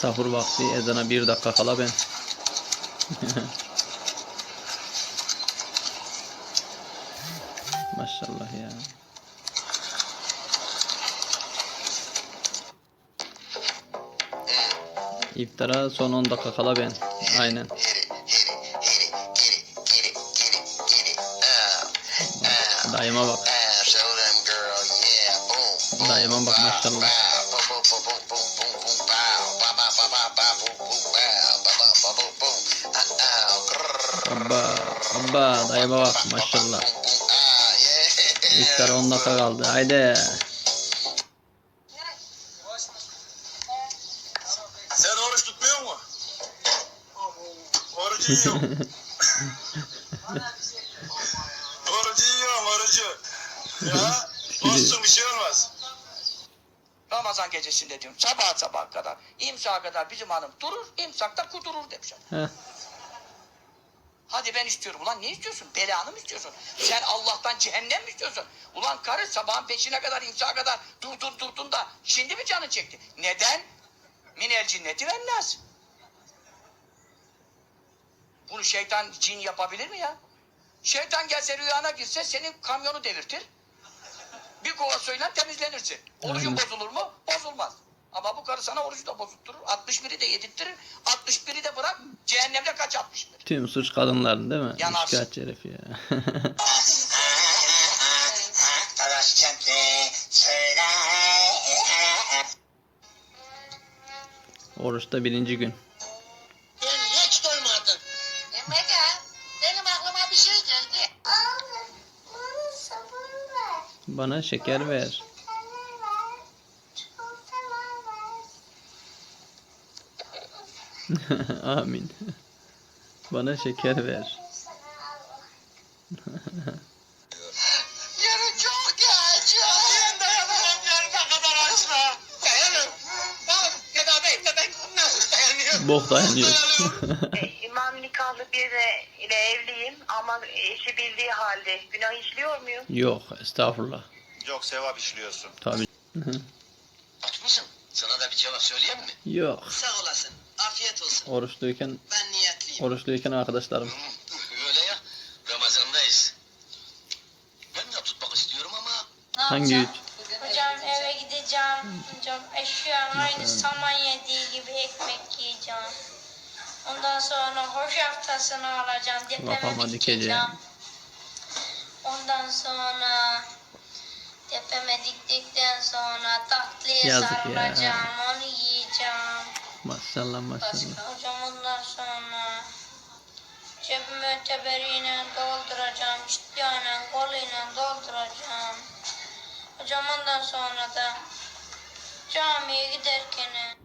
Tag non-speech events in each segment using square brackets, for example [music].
Sahur vakti ezana bir dakika kala ben. [laughs] Maşallah ya. İftara son 10 dakika kala ben. Aynen. Dayıma bak. Dayıma bak maşallah. Boom, boom. Ah, ah, grrr, Abba, abba dayıma bak maşallah. ah. İftara 10 dakika kaldı. Haydi. Sen oruç tutmuyor mu? Orucu yiyorum. [laughs] orucu yiyorum orucu. Ya Ramazan gecesinde diyorum sabah sabah kadar imsağa kadar bizim hanım durur imsakta kudurur demişler. Hadi ben istiyorum. Ulan ne istiyorsun? Belanı mı istiyorsun? Sen Allah'tan cehennem mi istiyorsun? Ulan karı sabahın beşine kadar imsağa kadar durdun durdun da şimdi mi canın çekti? Neden? Minel cinneti vel nas. Bunu şeytan cin yapabilir mi ya? Şeytan gelse rüyana girse senin kamyonu devirtir. Bir kova suyla temizlenirsin. Orucun Aynen. bozulur mu? Bozulmaz. Ama bu karı sana orucu da bozutturur. 61'i de yedirttirir. 61'i de bırak. Cehennemde kaç 61? Tüm suç kadınların değil mi? Yanarsın. Şikayetçi herif ya. [laughs] Oruçta birinci gün. Bana şeker ver. [laughs] Amin. Bana şeker ver. Yarın çok geç. Ben dayanamam yarına kadar açma. Dayanın. Bak Seda Bey de ben nasıl dayanıyorum? Bok dayanıyor. [laughs] İmam nikahlı biri ile evliyim ama eşi bildiği halde günah işliyor muyum? Yok estağfurullah. Yok sevap işliyorsun. Tabii. Aç mısın? Sana da bir cevap söyleyeyim mi? Yok. Sağ olasın. Afiyet olsun. Oruçluyken Ben niyetliyim. oruçluyken arkadaşlarım. Öyle ya. Ramazan'dayız. Ben de tutmak istiyorum ama Ne Hangi üç? yapacağım? Hocam eve gideceğim. Hocam eşyam aynı saman yediği gibi ekmek yiyeceğim. Ondan sonra hoş haftasını alacağım. Kafama Tepeme dikeceğim. dikeceğim. Ondan sonra tepeme diktikten sonra tatlıya Yazık ya. sarılacağım. Onu yiyeceğim. Maşallah maşallah. Hocam ondan sonra cebime teberiyle dolduracağım, ciddiyle koluyla dolduracağım. Hocam ondan sonra da camiye giderken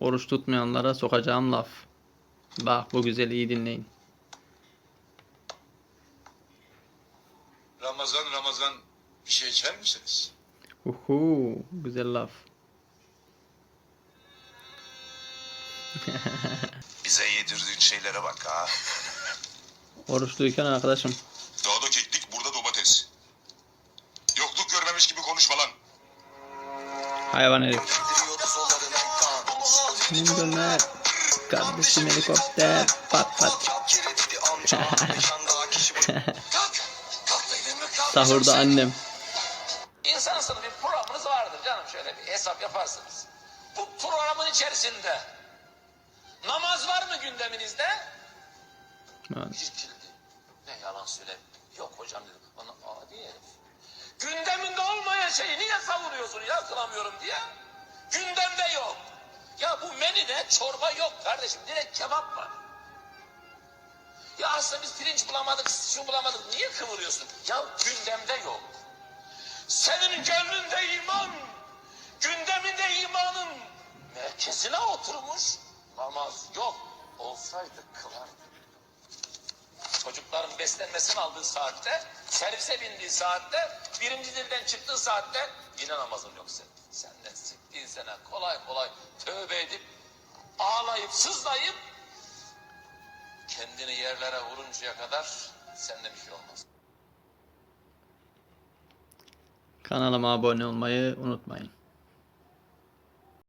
Oruç tutmayanlara sokacağım laf. Bak bu güzel iyi dinleyin. Ramazan Ramazan bir şey içer misiniz? Uhu, güzel laf. [laughs] Bize yedirdiğin şeylere bak ha. [laughs] Oruçluyken arkadaşım. Dağda keklik burada domates. Yokluk görmemiş gibi konuşma lan. Hayvan herif. Mingomer. Kardeşim helikopter. Pat pat. [laughs] Sahurda annem. İnsansınız bir programınız vardır canım şöyle bir hesap yaparsınız. Bu programın içerisinde namaz var mı gündeminizde? Evet. Ne yalan söyle. Yok hocam dedim. Bana adi herif. Gündeminde olmayan şeyi niye savuruyorsun ya kılamıyorum diye? Gündemde yok. Ya bu menüde çorba yok kardeşim. Direkt kebap var. Ya aslında biz pirinç bulamadık, şu bulamadık. Niye kıvırıyorsun? Ya gündemde yok. Senin gönlünde iman, gündeminde imanın merkezine oturmuş namaz yok. Olsaydı kılardı. Çocukların beslenmesini aldığı saatte, servise bindiği saatte, birinci dilden çıktığı saatte yine namazın yok senin. Senden siktiğin sene kolay kolay tövbe edip, ağlayıp, sızlayıp, kendini yerlere vuruncaya kadar sende bir şey olmaz. Kanalıma abone olmayı unutmayın.